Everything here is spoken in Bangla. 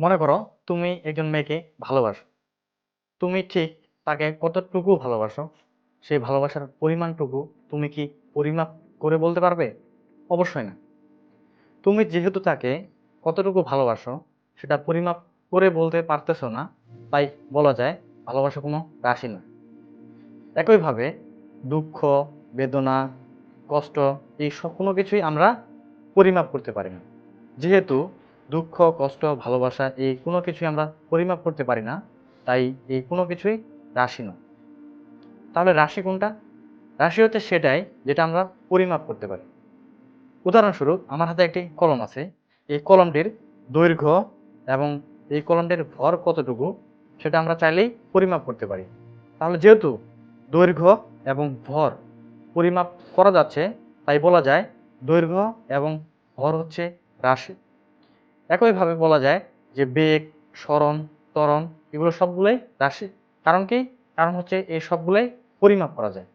মনে করো তুমি একজন মেয়েকে ভালোবাসো। তুমি ঠিক তাকে কতটুকু ভালোবাসো, সেই ভালোবাসার পরিমাণটুকু তুমি কি পরিমাপ করে বলতে পারবে? অবশ্যই না। তুমি যেহেতু তাকে কতটুকু ভালোবাসো, সেটা পরিমাপ করে বলতে পারতেছো না, তাই বলা যায় ভালোবাসা কোনো রাশি না। একইভাবে দুঃখ, বেদনা, কষ্ট, এই সব কোনো কিছুই আমরা পরিমাপ করতে পারি না। যেহেতু দুঃখ, কষ্ট, ভালোবাসা, এই কোনো কিছুই আমরা পরিমাপ করতে পারি না। তাই এই কোনো কিছুই রাশি নয়। তাহলে রাশি কোনটা? রাশি হচ্ছে সেটাই যেটা আমরা পরিমাপ করতে পারি। উদাহরণস্বরূপ আমার হাতে একটি কলম আছে। এই কলমটির দৈর্ঘ্য এবং এই কলমটির ভর কতটুকু সেটা আমরা চাইলেই পরিমাপ করতে পারি। তাহলে যেহেতু দৈর্ঘ্য এবং ভর পরিমাপ করা যাচ্ছে, তাই বলা যায় দৈর্ঘ্য এবং ভর হচ্ছে রাশি। একইভাবে বলা যায় যে বেগ, স্মরণ, ত্বরণ এগুলো সবগুলোই রাশি। কারণ কি? কারণ হচ্ছে এই সবগুলোই পরিমাপ করা যায়।